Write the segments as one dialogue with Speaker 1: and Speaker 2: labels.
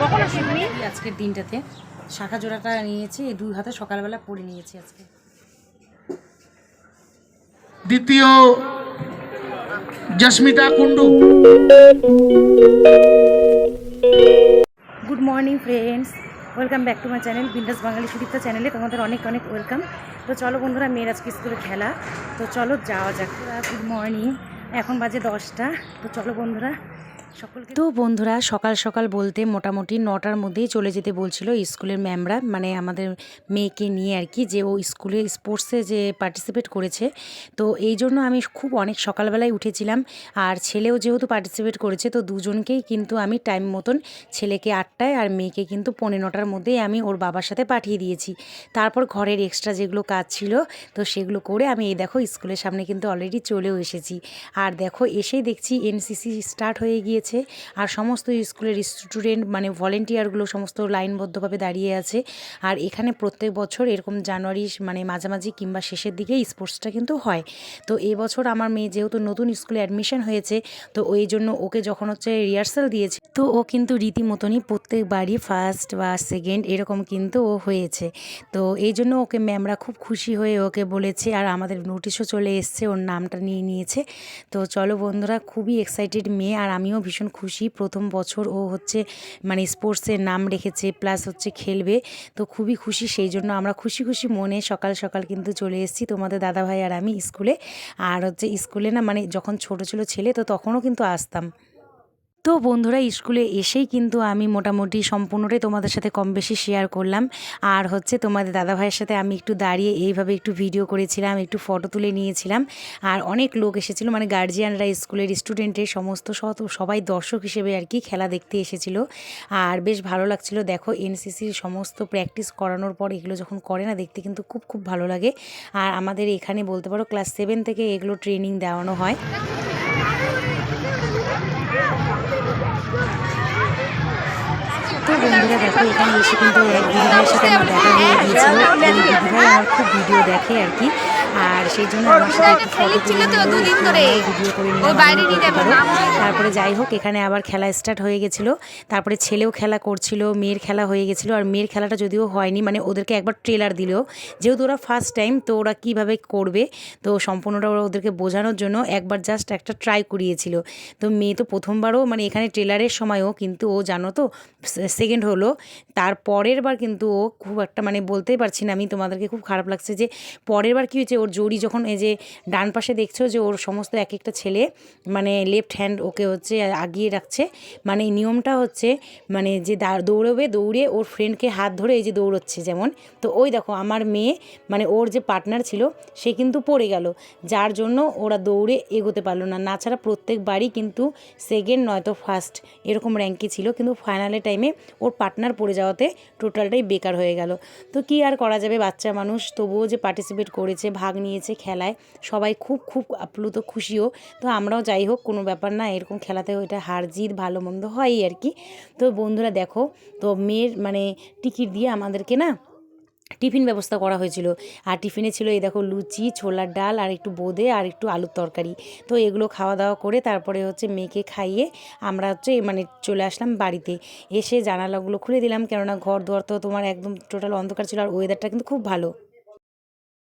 Speaker 1: কখন আসবে তুমি
Speaker 2: আজকের দিনটাতে। শাখা জোড়াটা নিয়েছি এই দুই হাতে সকালবেলা পরে নিয়েছি আজকে।
Speaker 3: দ্বিতীয় Jasmita Kundu.
Speaker 2: Good morning friends welcome back to my channel Bindass Bangali Sudipta চ্যানেলে তোমাদের অনেক অনেক ওয়েলকাম তো চলো বন্ধুরা মেয়ের আজকে স্কুলে খেলা। তো চলো যাওয়া যাক। গুড মর্নিং এখন বাজে দশটা। তো চলো বন্ধুরা তো বন্ধুরা, সকাল সকাল বলতে মোটামুটি নটার মধ্যেই চলে যেতে বলছিল স্কুলের ম্যামরা মানে আমাদের মেয়েকে নিয়ে আর কি, যে ও স্কুলে স্পোর্টসে যে পার্টিসিপেট করেছে। তো এই জন্য আমি খুব অনেক সকালবেলায় উঠেছিলাম, আর ছেলেও যেহেতু পার্টিসিপেট করেছে, তো দুজনকেই কিন্তু আমি টাইম মতন ছেলেকে আটটায় আর মেয়েকে কিন্তু পৌনে নটার মধ্যেই আমি ওর বাবার সাথে পাঠিয়ে দিয়েছি। তারপর ঘরের এক্সট্রা যেগুলো কাজ ছিল, তো সেগুলো করে আমি এই দেখো স্কুলের সামনে কিন্তু অলরেডি চলেও এসেছি। আর দেখো, এসেই দেখছি এনসিসি স্টার্ট হয়ে গিয়েছে। আর সমস্ত স্কুলের স্টুডেন্ট মানে ভলেন্টিয়ারগুলো সমস্ত লাইনবদ্ধভাবে দাঁড়িয়ে আছে। আর এখানে প্রত্যেক বছর এরকম জানুয়ারি মানে মাঝামাঝি কিংবা শেষের দিকে স্পোর্টসটা কিন্তু হয়। তো এবছর আমার মেয়ে যেহেতু নতুন স্কুলে অ্যাডমিশন হয়েছে, তো ওই জন্য ওকে যখন হচ্ছে রিহার্সাল দিয়েছে, তো ও কিন্তু রীতিমতনই প্রত্যেকবারই ফার্স্ট বা সেকেন্ড এরকম কিন্তু ও হয়েছে। তো এই জন্য ওকে ম্যামরা খুব খুশি হয়ে ওকে বলেছে, আর আমাদের নোটিশও চলে এসছে, ওর নামটা নিয়ে নিয়েছে। তো চলো বন্ধুরা, খুবই এক্সাইটেড মেয়ে, আর আমিও ভীষণ খুশি। প্রথম বছর ও হচ্ছে মানে স্পোর্টসে নাম রেখেছে, প্লাস হচ্ছে খেলবে। তো খুবই খুশি, সেই জন্য আমরা খুশি খুশি মনে সকাল সকাল কিন্তু চলে এসেছি তোমাদের দাদাভাই আর আমি স্কুলে। আর হচ্ছে স্কুলে না মানে যখন ছোট ছিল ছেলে, তো তখনও কিন্তু আসতাম। তো বন্ধুরা, স্কুলে এসেই কিন্তু আমি মোটামুটি সম্পূর্ণটাই তোমাদের সাথে কম বেশি শেয়ার করলাম। আর হচ্ছে তোমাদের দাদাভাইয়ের সাথে আমি একটু দাঁড়িয়ে এইভাবে একটু ভিডিও করেছিলাম, একটু ফটো তুলে নিয়েছিলাম। আর অনেক লোক এসেছিল মানে গার্জিয়ানরা স্কুলের স্টুডেন্টের সমস্ত সবাই দর্শক হিসেবে আর কি খেলা দেখতে এসেছিল। আর বেশ ভালো লাগছিল। দেখো এনসিসির সমস্ত প্র্যাকটিস করানোর পর এগুলো যখন করে না, দেখতে কিন্তু খুব খুব ভালো লাগে। আর আমাদের এখানে বলতে পারো ক্লাস সেভেন থেকে এগুলো ট্রেনিং দেওয়ানো হয়। তো বন্ধুরা দেখো এখানে এসে কিন্তু এক দিদিভাইয়ের সাথে আমার দেখা হয়ে গিয়েছিল এই দিদিভাই আমার খুব ভিডিও দেখে আর কি। আর সেই জন্য আমার সাথে একটু ফটো তুলে ভিডিও করে নিলাম। তারপরে যাই হোক এখানে আবার খেলা স্টার্ট হয়ে গেছিল। তারপরে ছেলেও খেলা করছিল মেয়ের খেলা হয়ে গেছিল। আর মেয়ের খেলাটা যদিও হয়নি মানে ওদেরকে একবার ট্রেলার দিল। যেহেতু ওরা ফার্স্ট টাইম তো ওরা কীভাবে করবে? তো সম্পূর্ণটা ওরা ওদেরকে বোঝানোর জন্য একবার জাস্ট একটা ট্রাই করিয়েছিল। তো মেয়ে তো প্রথমবারও মানে এখানে ট্রেলারের সময়ও কিন্তু ও জানো তো সেকেন্ড হলো। তার পরের বার কিন্তু ও খুব একটা মানে বলতেই পারছি না আমি তোমাদেরকে খুব খারাপ লাগছে যে পরের বার কী হয়েছে, ওর জড়ি যখন এই যে ডান পাশে দেখছ যে ওর সমস্ত এক একটা ছেলে মানে লেফট হ্যান্ড ওকে হচ্ছে আগিয়ে রাখছে মানে নিয়মটা হচ্ছে মানে যে দৌড়বে, দৌড়ে ওর ফ্রেন্ডকে হাত ধরে এই যে দৌড়চ্ছে যেমন, তো ওই দেখো আমার মেয়ে মানে ওর যে পার্টনার ছিল, সে কিন্তু পড়ে গেল, যার জন্য ওরা দৌড়ে এগোতে পারল না। না ছাড়া প্রত্যেকবারই কিন্তু সেকেন্ড নয়তো ফার্স্ট এরকম র্যাঙ্কে ছিল, কিন্তু ফাইনালের টাইমে ওর পার্টনার পড়ে যাওয়াতে টোটালটাই বেকার হয়ে গেল। তো কি আর করা যাবে? বাচ্চা মানুষ তবুও যে পার্টিসিপেট করেছে, ভাগ নিয়েছে খেলায়, সবাই খুব খুব আপ্লুত, খুশিও। তো আমরাও যাই হোক, কোনো ব্যাপার না, এরকম খেলাতে ওইটা হার জিত, ভালো মন্দ হয়ই আর কি। তো বন্ধুরা দেখো, তো মেয়ের মানে টিকিট দিয়ে আমাদেরকে না টিফিন ব্যবস্থা করা হয়েছিল। আর টিফিনে ছিল এই দেখো লুচি, ছোলার ডাল, আর একটু বোঁদে, আর একটু আলুর তরকারি। তো এগুলো খাওয়া দাওয়া করে তারপরে হচ্ছে মেয়েকে খাইয়ে আমরা হচ্ছে মানে চলে আসলাম বাড়িতে। এসে জানালাগুলো খুলে দিলাম, কেননা ঘর দুয়ার তো তোমার একদম টোটাল অন্ধকার ছিল, আর ওয়েদারটা কিন্তু খুব ভালো।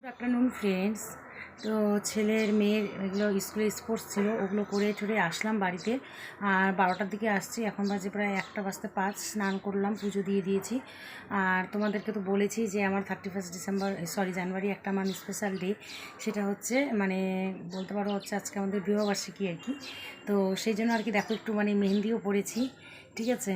Speaker 2: গুড আফটারনুন ফ্রেন্ডস তো ছেলের মেয়ের এগুলো স্কুলে স্পোর্টস ছিল, ওগুলো করে ঠরে আসলাম বাড়িতে। আর বারোটার দিকে আসছি, এখন বাজে প্রায় একটা বাজতে পাঁচ, স্নান করলাম, পুজো দিয়ে দিয়েছি। আর তোমাদেরকে তো বলেছি যে আমার thirty first December sorry January একটা আমার স্পেশাল ডে সেটা হচ্ছে মানে বলতে পারো হচ্ছে আজকে আমাদের বিবাহবার্ষিকী আর কি। তো সেই জন্য আর কি দেখো একটু মানে মেহেন্দিও পড়েছি ঠিক আছে?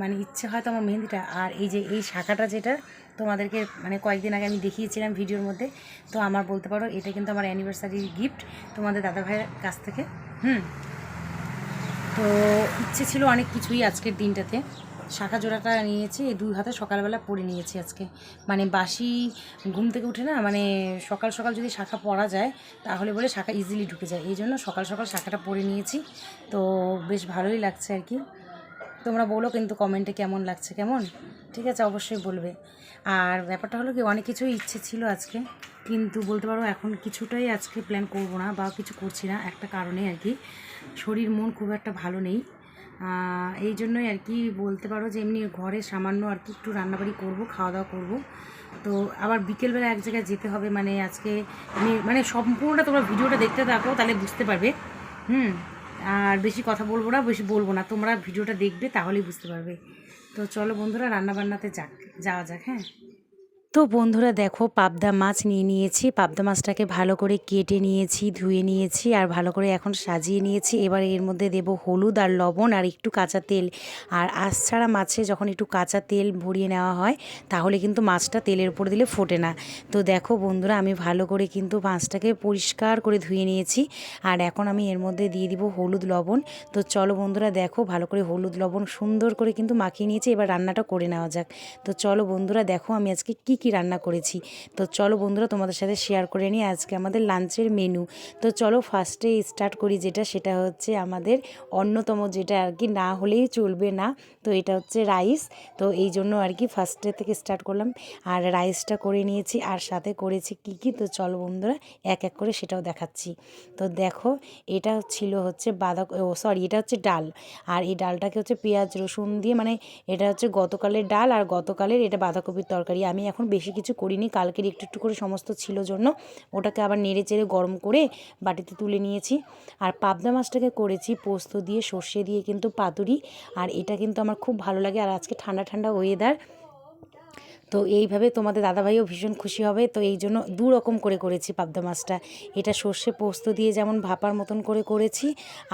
Speaker 2: মানে ইচ্ছে হয়তো আমার মেহেন্দিটা। আর এই যে এই শাখাটা যেটা তোমাদেরকে মানে কয়েকদিন আগে আমি দেখিয়েছিলাম ভিডিওর মধ্যে। তো আমার বলতে পারো, এটা কিন্তু আমার অ্যানিভার্সারি গিফট তোমাদের দাদা ভাইয়ের কাছ থেকে। হুম। তো ইচ্ছে ছিল অনেক কিছুই আজকের দিনটাতে। শাখা জোড়াটা নিয়েছি, এই দুই হাতে সকালবেলা পরে নিয়েছি আজকে। মানে বাসি ঘুম থেকে উঠে না মানে সকাল সকাল যদি শাখা পরা যায়, তাহলে বলে শাখা ইজিলি ঢুকে যায়। এই জন্য সকাল সকাল শাখাটা পরে নিয়েছি। তো বেশ ভালোই লাগছে আর কি। তোমরা বলো কিন্তু কমেন্টে কেমন লাগছে, কেমন? ঠিক আছে, অবশ্যই বলবে। আর ব্যাপারটা হলো কি, অনেক কিছুই ইচ্ছে ছিল আজকে, কিন্তু বলতে পারো এখন কিছুটাই আজকে প্ল্যান করব না বা কিছু করছি না, একটা কারণে আর কি। শরীর, মন খুব একটা ভালো নেই। এই জন্যই আর কি বলতে পারো যে এমনি ঘরে সামান্য আর কি একটু রান্নাবাড়ি করব খাওয়া দাওয়া করব। তো আবার বিকেলবেলা এক জায়গায় যেতে হবে মানে আজকে মানে সম্পূর্ণটা তোমরা ভিডিওটা দেখতে থাকো, তাহলে বুঝতে পারবে। হুম? আর বেশি কথা বলব না, বেশি বলব না। তোমরা ভিডিওটা দেখবে, তাহলেই বুঝতে পারবে। তো চলো বন্ধুরা রান্না বান্নাতে যাক, যাওয়া যাক হ্যাঁ? তো বন্ধুরা দেখো, পাবদা মাছ নিয়ে নিয়েছি। পাবদা মাছটাকে ভালো করে কেটে নিয়েছি, ধুয়ে নিয়েছি আর ভালো করে এখন সাজিয়ে নিয়েছি। এবার এর মধ্যে দেব হলুদ আর লবণ আর একটু কাঁচা তেল। আর আঁশ ছাড়া মাছে যখন একটু কাঁচা তেল ভরিয়ে নেওয়া হয়, তাহলে কিন্তু মাছটা তেলের উপর দিলে ফোটে না। তো দেখো বন্ধুরা, আমি ভালো করে কিন্তু মাছটাকে পরিষ্কার করে ধুয়ে নিয়েছি। আর এখন আমি এর মধ্যে দিয়ে দিব হলুদ, লবণ। তো চলো বন্ধুরা দেখো, ভালো করে হলুদ, লবণ সুন্দর করে কিন্তু মাখিয়ে নিয়েছি। এবার রান্নাটা করে নেওয়া যাক। তো চলো বন্ধুরা দেখো, আমি আজকে কি কি রান্না করেছি? তো চলো বন্ধুরা তোমাদের সাথে শেয়ার করে নিই আজকে আমাদের লাঞ্চের মেনু তো চলো ফার্স্টে স্টার্ট করি যেটা, সেটা হচ্ছে আমাদের অন্যতম যেটা আর কি, না হলেই চলবে না। তো এটা হচ্ছে রাইস তো এই জন্য আর কি ফার্স্টে থেকে স্টার্ট করলাম। আর রাইসটা করে নিয়েছি, আর সাথে করেছি কি কি? তো চলো বন্ধুরা এক এক করে সেটাও দেখাচ্ছি। তো দেখো, এটা ছিল হচ্ছে বাঁধা ও সরি এটা হচ্ছে ডাল। আর এই ডালটাকে হচ্ছে পেঁয়াজ, রসুন দিয়ে মানে এটা হচ্ছে গতকালের ডাল, আর গতকালের এটা বাঁধাকপির তরকারি। আমি এখন বেশি কিছু করিনি। কালকের একটু একটু করে সমস্ত ছিল জন্য। ওটাকে আবার নেড়ে চেড়ে গরম করে বাটিতে তুলে নিয়েছি। আর পাবদা মাছটাকে করেছি পোস্ত দিয়ে, সর্ষে দিয়ে কিন্তু পাতুরি। আর এটা কিন্তু আমার খুব ভালো লাগে। আর আজকে ঠান্ডা ঠান্ডা ওয়েদার তো এইভাবে তোমাদের দাদাভাইও ভীষণ খুশি হবে। তো এই জন্য দু রকম করে করেছি পাবদা মাছটা। এটা সর্ষে পোস্ত দিয়ে যেমন ভাপার মতন করে করেছি।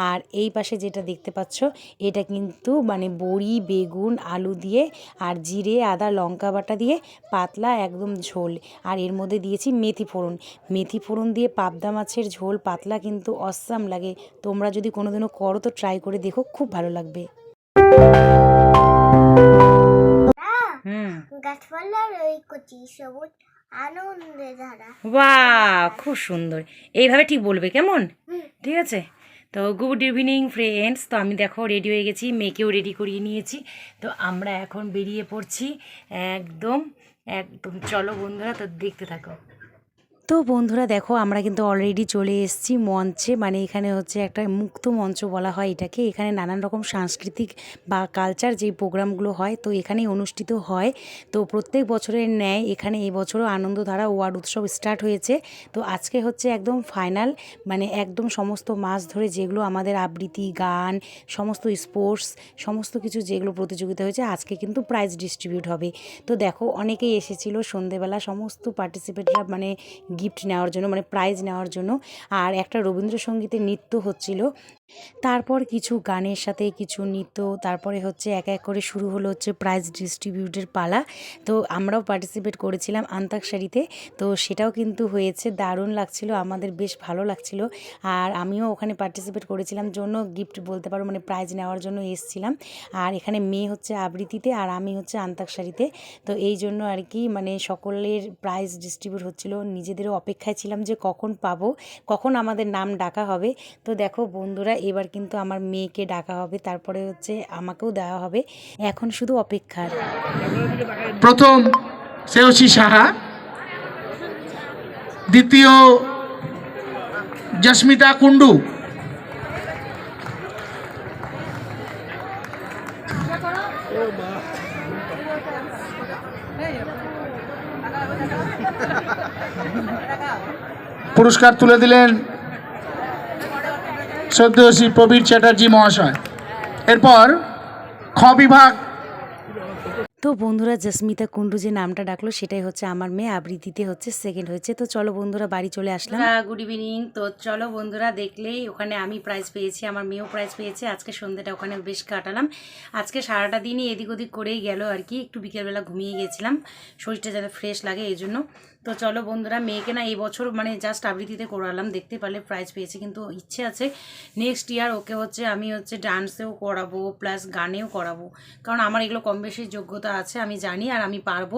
Speaker 2: আর এই পাশে যেটা দেখতে পাচ্ছ, এটা কিন্তু মানে বড়ি, বেগুন, আলু দিয়ে আর জিরে, আদা, লঙ্কা বাটা দিয়ে পাতলা একদম ঝোল। আর এর মধ্যে দিয়েছি মেথি ফোড়ন। মেথি ফোড়ন দিয়ে পাবদা মাছের ঝোল পাতলা কিন্তু অসাম লাগে। তোমরা যদি কোনোদিনও করো তো ট্রাই করে দেখো, খুব ভালো লাগবে।
Speaker 1: গাছপালার ওই কচি সবুজ আনন্দে ধারা।
Speaker 2: বা খুব সুন্দর। এইভাবে ঠিক বলবে কেমন? ঠিক আছে? তো গুড ইভিনিং ফ্রেন্ডস তো আমি দেখো রেডি হয়ে গেছি মেয়েকেও রেডি করিয়ে নিয়েছি। তো আমরা এখন বেরিয়ে পড়ছি একদম একদম। চলো বন্ধুরা তো দেখতে থাকো। তো বন্ধুরা দেখো, আমরা কিন্তু অলরেডি চলে এসেছি মঞ্চে। মানে এখানে হচ্ছে একটা মুক্ত মঞ্চ বলা হয় এটাকে। এখানে নানান রকম সাংস্কৃতিক বা কালচার যে প্রোগ্রামগুলো হয়, তো এখানেই অনুষ্ঠিত হয়। তো প্রত্যেক বছরের ন্যায় এখানে এই বছরও আনন্দধারা ওয়ার্ড উৎসব স্টার্ট হয়েছে। তো আজকে হচ্ছে একদম ফাইনাল মানে একদম সমস্ত মাস ধরে যেগুলো আমাদের আবৃত্তি, গান, সমস্ত স্পোর্টস সমস্ত কিছু যেগুলো প্রতিযোগিতা হয়েছে, আজকে কিন্তু প্রাইজ ডিস্ট্রিবিউট হবে। তো দেখো, অনেকেই এসেছিল সন্ধেবেলা, সমস্ত পার্টিসিপেটরা মানে গিফট নেওয়ার জন্য মানে প্রাইজ নেওয়ার জন্য। আর একটা রবীন্দ্রসঙ্গীতের নৃত্য হচ্ছিল। তারপর কিছু গানের সাথে কিছু নৃত্য, তারপরে হচ্ছে এক এক করে শুরু হলো হচ্ছে প্রাইজ ডিস্ট্রিবিউটের পালা। তো আমরাও পার্টিসিপেট করেছিলাম আন্তাক্ষরীতে। তো সেটাও কিন্তু হয়েছে, দারুণ লাগছিল, আমাদের বেশ ভালো লাগছিল। আর আমিও ওখানে পার্টিসিপেট করেছিলাম, জন্য গিফট বলতে পারো মানে প্রাইজ নেওয়ার জন্য এসেছিলাম। আর এখানে মেয়ে হচ্ছে আবৃত্তিতে, আর আমি হচ্ছে আন্তাক্ষরীতে। তো এই জন্য আর কি মানে সকলের প্রাইজ ডিস্ট্রিবিউট হচ্ছিল নিজেদেরও অপেক্ষায় ছিলাম যে কখন পাবো কখন আমাদের নাম ডাকা হবে তো দেখো বন্ধুরা এবার কিন্তু আমার মেয়েকে ডাকা হবে তারপরে হচ্ছে আমাকেও দেওয়া হবে এখন শুধু অপেক্ষার
Speaker 3: প্রথম শ্রেয়সী সাহা দ্বিতীয় জস্মিতা কুণ্ডু পুরস্কার তুলে দিলেন সদ্যশ্রী প্রবীর চ্যাটার্জি মহাশয়। এরপর খ বিভাগ
Speaker 2: তো বন্ধুরা জসমিতা কুন্ডু যে নামটা ডাকলো, সেটাই হচ্ছে আমার মেয়ে, আবৃত্তিতে হচ্ছে সেকেন্ড হয়েছে। তো চলো বন্ধুরা, বাড়ি চলে আসলাম। গুড ইভিনিং তো চলো বন্ধুরা, দেখলেই ওখানে আমি প্রাইজ পেয়েছি, আমার মেয়েও প্রাইজ পেয়েছে। আজকে সন্ধ্যেটা ওখানে বেশ কাটালাম। আজকে সারাটা দিনই এদিক ওদিক করেই গেল আর কি। একটু বিকেলবেলা ঘুমিয়ে গেছিলাম। শরীরটা যাতে ফ্রেশ লাগে এই জন্য তো চলো বন্ধুরা, মেয়েকে না এই বছর মানে জাস্ট আবৃত্তিতে করালাম, দেখতে পারলে প্রাইজ পেয়েছে, কিন্তু ইচ্ছে আছে। নেক্সট ইয়ার ওকে হচ্ছে আমি হচ্ছে ডান্সেও করাবো প্লাস গানেও করাবো। কারণ আমার এগুলো কম বেশি যোগ্যতা আছে, আমি জানি আর আমি পারব।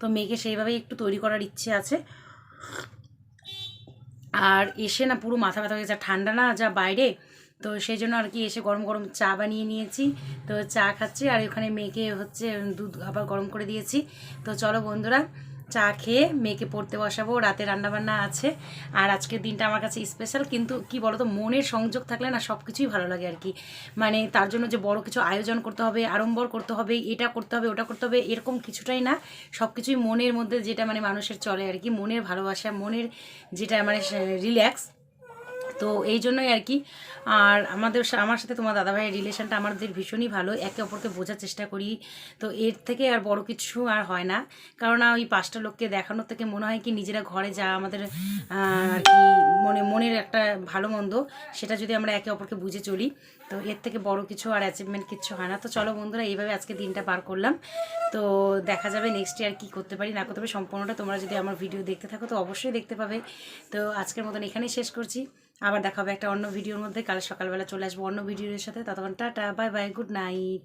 Speaker 2: তো মেয়েকে সেইভাবেই একটু তৈরি করার ইচ্ছে আছে। আর এসে না পুরো মাথা ব্যথা হয়ে যা ঠান্ডা না যা বাইরে, তো সেই জন্য আর কি এসে গরম গরম চা বানিয়ে নিয়েছি। তো চা খাচ্ছি আর ওখানে মেয়েকে হচ্ছে দুধ আবার গরম করে দিয়েছি। তো চলো বন্ধুরা চা খেয়ে মেয়েকে পড়তে বসাবো, রাতে রান্নাবান্না আছে। আর আজকের দিনটা আমার কাছে স্পেশাল কিন্তু কি বলতো, মনের সংযোগ থাকলে না সব কিছুই ভালো লাগে আর কি। মানে তার জন্য যে বড় কিছু আয়োজন করতে হবে, আড়ম্বর করতে হবে, এটা করতে হবে, ওটা করতে হবে, এরকম কিছুটাই না। সব কিছুই মনের মধ্যে যেটা মানে মানুষের চলে আর কি, মনের ভালোবাসা, মনের যেটা মানে রিল্যাক্স তো এই জন্যই আর কি। আর আমাদের আমার সাথে তোমার দাদাভাইয়ের রিলেশনটা আমাদের ভীষণই ভালো। একে অপরকে বোঝার চেষ্টা করি। তো এর থেকে আর বড় কিছু আর হয় না। কারণ ওই পাঁচটা লোককে দেখানোর থেকে মনে হয় কি, নিজেরা ঘরে যা আমাদের আর কি, মনে, মনের একটা ভালো মন্দ, সেটা যদি আমরা একে অপরকে বুঝে চলি, তো এর থেকে বড় কিছু আর অ্যাচিভমেন্ট কিছু হয় না। তো চলো বন্ধুরা, এইভাবে আজকে দিনটা পার করলাম। তো দেখা যাবে নেক্সট ইয়ার কী করতে পারি, না করতে পারি, সম্পূর্ণটা তোমরা যদি আমার ভিডিও দেখতে থাকো, তো অবশ্যই দেখতে পাবে। তো আজকের মতন এখানেই শেষ করছি। আবার দেখা হবে একটা অন্য ভিডিওর মধ্যে। কাল সকালবেলা চলে আসব অন্য ভিডিওর সাথে। ততক্ষণ tata bye bye good night